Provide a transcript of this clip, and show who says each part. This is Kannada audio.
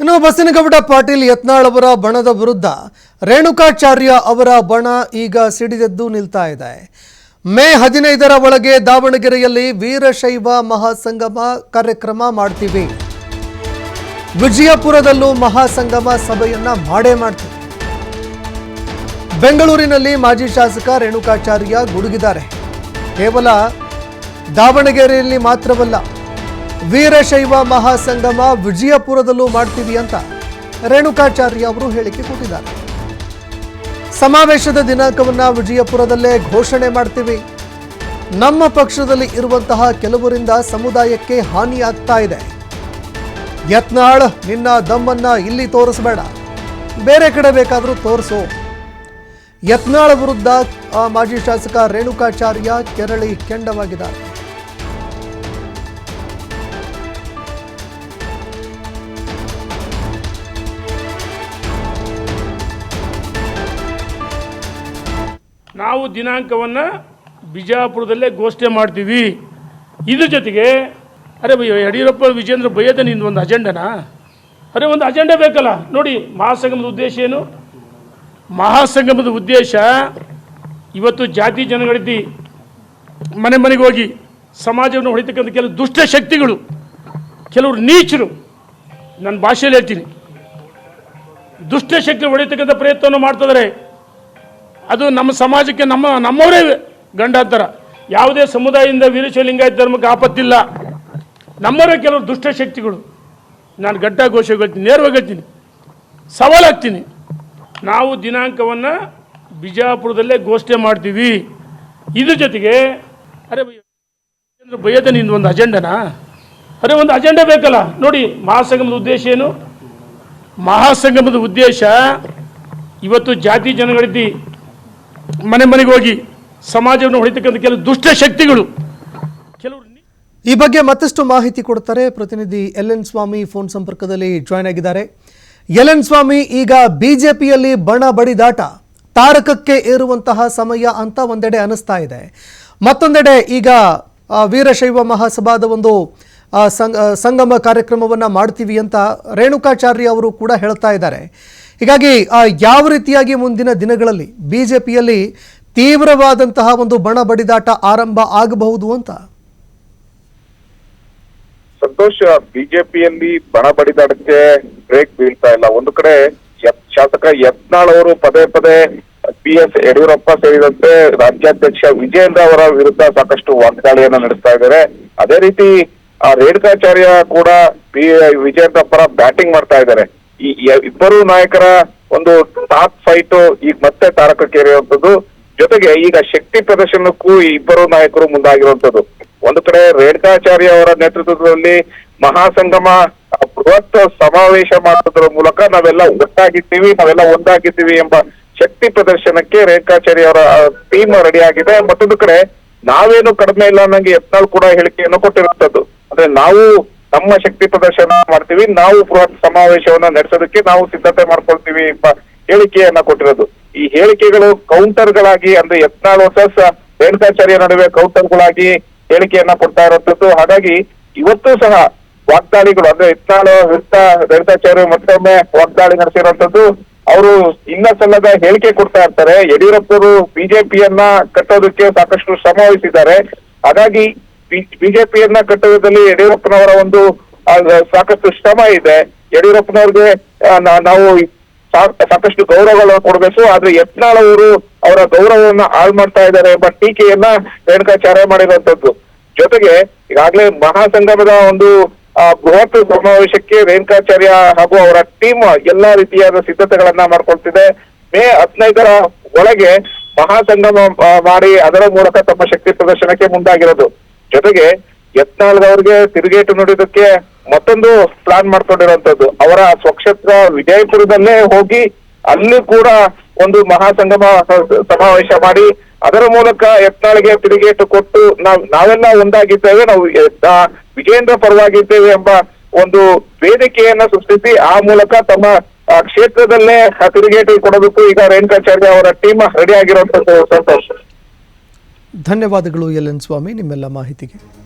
Speaker 1: ಇನ್ನು ಬಸನಗೌಡ ಪಾಟೀಲ್ ಯತ್ನಾಳ್ ಅವರ ಬಣದ ವಿರುದ್ಧ ರೇಣುಕಾಚಾರ್ಯ ಅವರ ಬಣ ಈಗ ಸಿಡಿದೆದ್ದು ನಿಲ್ತಾ ಇದೆ. ಮೇ ಹದಿನೈದರ ಒಳಗೆ ದಾವಣಗೆರೆಯಲ್ಲಿ ವೀರಶೈವ ಮಹಾಸಂಗಮ ಕಾರ್ಯಕ್ರಮ ಮಾಡ್ತೀವಿ. ವಿಜಯಪುರದಲ್ಲೂ ಮಹಾಸಂಗಮ ಸಭೆಯನ್ನ ಮಾಡೇ ಮಾಡ್ತೀವಿ. ಬೆಂಗಳೂರಿನಲ್ಲಿ ಮಾಜಿ ಶಾಸಕ ರೇಣುಕಾಚಾರ್ಯ ಗುಡುಗಿದ್ದಾರೆ. ಕೇವಲ ದಾವಣಗೆರೆಯಲ್ಲಿ ಮಾತ್ರವಲ್ಲ ವೀರಶೈವ ಮಹಾಸಂಗಮ ವಿಜಯಪುರದಲ್ಲೂ ಮಾಡ್ತೀವಿ ಅಂತ ರೇಣುಕಾಚಾರ್ಯ ಅವರು ಹೇಳಿಕೆ ಕೊಟ್ಟಿದ್ದಾರೆ. ಸಮಾವೇಶದ ದಿನಾಂಕವನ್ನ ವಿಜಯಪುರದಲ್ಲೇ ಘೋಷಣೆ ಮಾಡ್ತೀವಿ. ನಮ್ಮ ಪಕ್ಷದಲ್ಲಿ ಇರುವಂತಹ ಕೆಲವರಿಂದ ಸಮುದಾಯಕ್ಕೆ ಹಾನಿಯಾಗ್ತಾ ಇದೆ. ಯತ್ನಾಳ್, ನಿನ್ನ ದಮ್ಮನ್ನ ಇಲ್ಲಿ ತೋರಿಸಬೇಡ. ಬೇರೆ ಕಡೆ ಬೇಕಾದರೂ ತೋರಿಸು. ಯತ್ನಾಳ್ ವಿರುದ್ಧ ಮಾಜಿ ಶಾಸಕ ರೇಣುಕಾಚಾರ್ಯ ಕೆರಳಿ ಕೆಂಡವಾಗಿದ್ದಾರೆ.
Speaker 2: ನಾವು ದಿನಾಂಕವನ್ನು ಬಿಜಾಪುರದಲ್ಲೇ ಘೋಷಣೆ ಮಾಡ್ತೀವಿ. ಇದ್ರ ಜೊತೆಗೆ, ಅರೆ ಯಡಿಯೂರಪ್ಪ ವಿಜೇಂದ್ರ ಬಯ್ಯದ ನಿಂದು ಒಂದು ಅಜೆಂಡನಾ? ಅರೆ ಒಂದು ಅಜೆಂಡ ಬೇಕಲ್ಲ? ನೋಡಿ, ಮಹಾಸಂಗಮದ ಉದ್ದೇಶ ಏನು? ಮಹಾಸಂಗಮದ ಉದ್ದೇಶ, ಇವತ್ತು ಜಾತಿ ಜನಗಣತಿ ಮನೆ ಮನೆಗೆ ಹೋಗಿ ಸಮಾಜವನ್ನು ಹೊಡಿತಕ್ಕಂಥ ಕೆಲವು ದುಷ್ಟ ಶಕ್ತಿಗಳು, ಕೆಲವರು ನೀಚರು ನನ್ನ ಭಾಷೆಯಲ್ಲಿ ಹೇಳ್ತೀನಿ. ದುಷ್ಟ ಶಕ್ತಿ ಹೊಡಿತಕ್ಕಂಥ ಪ್ರಯತ್ನವನ್ನು ಮಾಡ್ತಿದ್ದಾರೆ ಅದು ನಮ್ಮ ಸಮಾಜಕ್ಕೆ ನಮ್ಮ ನಮ್ಮವರೇ ಗಂಡಾಂತರ ಯಾವುದೇ ಸಮುದಾಯದಿಂದ ವೀರಶೈವ ಲಿಂಗಾಯತ ಧರ್ಮಕ್ಕೆ ಆಪತ್ತಿಲ್ಲ. ನಮ್ಮವರೇ ಕೆಲವರು ದುಷ್ಟಶಕ್ತಿಗಳು ನಾನು ಗಡ್ಡ ಘೋಷ ನೇರವಾಗಿ ಹೇಳ್ತೀನಿ. ಸವಾಲಾಗ್ತೀನಿ ನಾವು ದಿನಾಂಕವನ್ನು ಬಿಜಾಪುರದಲ್ಲೇ ಘೋಷಣೆ ಮಾಡ್ತೀವಿ. ಇದ್ರ ಜೊತೆಗೆ, ಅರೆ ಬಯ್ಯದ ನಿಂದು ಒಂದು ಅಜೆಂಡನಾ? ಅರೆ ಒಂದು ಅಜೆಂಡ ಬೇಕಲ್ಲ. ನೋಡಿ, ಮಹಾಸಂಗಮದ ಉದ್ದೇಶ ಏನು? ಮಹಾಸಂಗಮದ ಉದ್ದೇಶ, ಇವತ್ತು ಜಾತಿ ಜನಗಣತಿ ಮನೆ ಮನೆಗೆ ಹೋಗಿ ಸಮಾಜವನ್ನು ಹೊಡಿತಕ್ಕಂಥ ಕೆಲವು ದುಷ್ಟ ಶಕ್ತಿಗಳು
Speaker 1: ಈ ಬಗ್ಗೆ ಮತ್ತಷ್ಟು ಮಾಹಿತಿ ಕೊಡ್ತಾರೆ ಪ್ರತಿನಿಧಿ ಎಲ್ ಎನ್ ಸ್ವಾಮಿ ಫೋನ್ ಸಂಪರ್ಕದಲ್ಲಿ ಜಾಯ್ನ್ ಆಗಿದ್ದಾರೆ. ಎಲ್ ಎನ್ ಸ್ವಾಮಿ, ಈಗ ಬಿಜೆಪಿಯಲ್ಲಿ ಬಣ ಬಡಿದಾಟ ತಾರಕಕ್ಕೆ ಏರುವಂತಹ ಸಮಯ ಅಂತ ಒಂದೆಡೆ ಅನಿಸ್ತಾ ಇದೆ. ಮತ್ತೊಂದೆಡೆ ಈಗ ವೀರಶೈವ ಮಹಾಸಭಾದ ಒಂದು ಸಂಗ- ಸಂಗಮ ಕಾರ್ಯಕ್ರಮವನ್ನು ಮಾಡ್ತೀವಿ ಅಂತ ರೇಣುಕಾಚಾರ್ಯ ಅವರು ಕೂಡ ಹೇಳ್ತಾ ಇದ್ದಾರೆ. ಹೀಗಾಗಿ ಯಾವ ರೀತಿಯಾಗಿ ಮುಂದಿನ ದಿನಗಳಲ್ಲಿ ಬಿಜೆಪಿಯಲ್ಲಿ ತೀವ್ರವಾದಂತಹ ಒಂದು ಬಣ ಬಡಿದಾಟ ಆರಂಭ ಆಗಬಹುದು ಅಂತ?
Speaker 3: ಸಂತೋಷ್, ಬಿಜೆಪಿಯಲ್ಲಿ ಬಣ ಬಡಿದಾಟಕ್ಕೆ ಬ್ರೇಕ್ ಬೀಳ್ತಾ ಇಲ್ಲ. ಒಂದು ಕಡೆ ಶಾಸಕ ಯತ್ನಾಳ್ ಅವರು ಪದೇ ಪದೇ ಬಿ ಎಸ್ ಯಡಿಯೂರಪ್ಪ ಸೇರಿದಂತೆ ರಾಜ್ಯಾಧ್ಯಕ್ಷ ವಿಜೇಂದ್ರ ಅವರ ವಿರುದ್ಧ ಸಾಕಷ್ಟು ವಾಗ್ದಾಳಿಯನ್ನ ನಡೆಸ್ತಾ ಇದ್ದಾರೆ. ಅದೇ ರೀತಿ ರೇಣುಕಾಚಾರ್ಯ ಕೂಡ ಬಿ ವಿಜೇಂದ್ರ ಪರ ಬ್ಯಾಟಿಂಗ್ ಮಾಡ್ತಾ ಇದ್ದಾರೆ. ಈ ಇಬ್ಬರು ನಾಯಕರ ಒಂದು ಟಾಪ್ ಫೈಟ್ ಈಗ ಮತ್ತೆ ತಾರಕಕ್ಕೇರಿರುವಂತದ್ದು ಜೊತೆಗೆ ಈಗ ಶಕ್ತಿ ಪ್ರದರ್ಶನಕ್ಕೂ ಈ ಇಬ್ಬರು ನಾಯಕರು ಮುಂದಾಗಿರುವಂತದ್ದು ಒಂದು ಕಡೆ ರೇಣುಕಾಚಾರ್ಯ ಅವರ ನೇತೃತ್ವದಲ್ಲಿ ಮಹಾಸಂಗಮ ಬೃಹತ್ ಸಮಾವೇಶ ಮಾಡೋದ್ರ ಮೂಲಕ ನಾವೆಲ್ಲ ಒಟ್ಟಾಗಿದ್ದೀವಿ, ನಾವೆಲ್ಲ ಒಂದಾಗಿದ್ದೀವಿ ಎಂಬ ಶಕ್ತಿ ಪ್ರದರ್ಶನಕ್ಕೆ ರೇಣುಕಾಚಾರ್ಯ ಅವರ ಟೀಮ್ ರೆಡಿ ಆಗಿದೆ. ಮತ್ತೊಂದು ಕಡೆ ನಾವೇನು ಕಡಿಮೆ ಇಲ್ಲ ಅನ್ನಂಗೆ ಯತ್ನಾಳ್ ಕೂಡ ಹೇಳಿಕೆಯನ್ನು ಕೊಟ್ಟಿರುವಂತದ್ದು ಅಂದ್ರೆ ನಾವು ನಮ್ಮ ಶಕ್ತಿ ಪ್ರದರ್ಶನ ಮಾಡ್ತೀವಿ, ನಾವು ಬೃಹತ್ ಸಮಾವೇಶವನ್ನ ನಡೆಸೋದಕ್ಕೆ ನಾವು ಸಿದ್ಧತೆ ಮಾಡ್ಕೊಳ್ತೀವಿ ಎಂಬ ಹೇಳಿಕೆಯನ್ನ ಕೊಟ್ಟಿರೋದು. ಈ ಹೇಳಿಕೆಗಳು ಕೌಂಟರ್ಗಳಾಗಿ, ಅಂದ್ರೆ ಯತ್ನಾಳ್ ವರ್ಸಸ್ ರೇಣುಕಾಚಾರ್ಯ ನಡುವೆ ಕೌಂಟರ್ಗಳಾಗಿ ಹೇಳಿಕೆಯನ್ನ ಕೊಡ್ತಾ ಇರುವಂತದ್ದು ಹಾಗಾಗಿ ಇವತ್ತು ಸಹ ವಾಗ್ದಾಳಿಗಳು, ಅಂದ್ರೆ ಯತ್ನಾಳ್, ವಿರುದ್ಧ ರೇಣುಕಾಚಾರ್ಯ ಮತ್ತೊಮ್ಮೆ ವಾಗ್ದಾಳಿ ನಡೆಸಿರುವಂತದ್ದು ಅವರು ಇನ್ನ ಸಲ್ಲದ ಹೇಳಿಕೆ ಕೊಡ್ತಾ ಇರ್ತಾರೆ. ಯಡಿಯೂರಪ್ಪರು ಬಿಜೆಪಿಯನ್ನ ಕಟ್ಟೋದಕ್ಕೆ ಸಾಕಷ್ಟು ಶ್ರಮ ಹಾಗಾಗಿ ಬಿಜೆಪಿಯನ್ನ ಕಟ್ಟುವುದರಲ್ಲಿ ಯಡಿಯೂರಪ್ಪನವರ ಒಂದು ಸಾಕಷ್ಟು ಶ್ರಮ ಇದೆ. ಯಡಿಯೂರಪ್ಪನವ್ರಿಗೆ ನಾವು ಸಾಕಷ್ಟು ಗೌರವಗಳನ್ನು ಕೊಡಬೇಕು. ಆದ್ರೆ ಯತ್ನಾಳ್ ಅವರು ಅವರ ಗೌರವವನ್ನ ಹಾಳು ಮಾಡ್ತಾ ಇದ್ದಾರೆ ಎಂಬ ಟೀಕೆಯನ್ನ ರೇಣುಕಾಚಾರ್ಯ ಮಾಡಿರುವಂತದ್ದು ಜೊತೆಗೆ ಈಗಾಗಲೇ ಮಹಾಸಂಗಮದ ಒಂದು ಬೃಹತ್ ಸಮಾವೇಶಕ್ಕೆ ರೇಣುಕಾಚಾರ್ಯ ಹಾಗೂ ಅವರ ಟೀಮ್ ಎಲ್ಲಾ ರೀತಿಯಾದ ಸಿದ್ಧತೆಗಳನ್ನ ಮಾಡ್ಕೊಳ್ತಿದೆ. ಮೇ ಹದಿನೈದರ ಒಳಗೆ ಮಹಾಸಂಗಮ ಮಾಡಿ ಅದರ ಮೂಲಕ ತಮ್ಮ ಶಕ್ತಿ ಪ್ರದರ್ಶನಕ್ಕೆ ಮುಂದಾಗಿರೋದು. ಜೊತೆಗೆ ಯತ್ನಾಳದವ್ರಿಗೆ ತಿರುಗೇಟು ನೋಡೋದಕ್ಕೆ ಮತ್ತೊಂದು ಪ್ಲಾನ್ ಮಾಡ್ಕೊಂಡಿರುವಂತದ್ದು ಅವರ ಸ್ವಕ್ಷೇತ್ರ ವಿಜಯಪುರದಲ್ಲೇ ಹೋಗಿ ಅಲ್ಲಿ ಕೂಡ ಒಂದು ಮಹಾಸಂಗಮ ಸಮಾವೇಶ ಮಾಡಿ, ಅದರ ಮೂಲಕ ಯತ್ನಾಳಿಗೆ ತಿರುಗೇಟು ಕೊಟ್ಟು ನಾವ್, ನಾವೆಲ್ಲ ಒಂದಾಗಿದ್ದೇವೆ, ನಾವು ವಿಜೇಂದ್ರ ಪರವಾಗಿದ್ದೇವೆ ಎಂಬ ಒಂದು ವೇದಿಕೆಯನ್ನ ಸೃಷ್ಟಿಸಿ, ಆ ಮೂಲಕ ತಮ್ಮ ಕ್ಷೇತ್ರದಲ್ಲೇ ತಿರುಗೇಟು ಕೊಡೋದಕ್ಕೂ ಈಗ ರೇಣುಕಾಚಾರ್ಯ ಅವರ ಟೀಮ್ ರೆಡಿ ಆಗಿರುವಂತದ್ದು ಸಂತೋಷ್.
Speaker 1: ಧನ್ಯವಾದಗಳು ಎಲ್ ಎನ್ ಸ್ವಾಮಿ ನಿಮ್ಮೆಲ್ಲ ಮಾಹಿತಿಗೆ.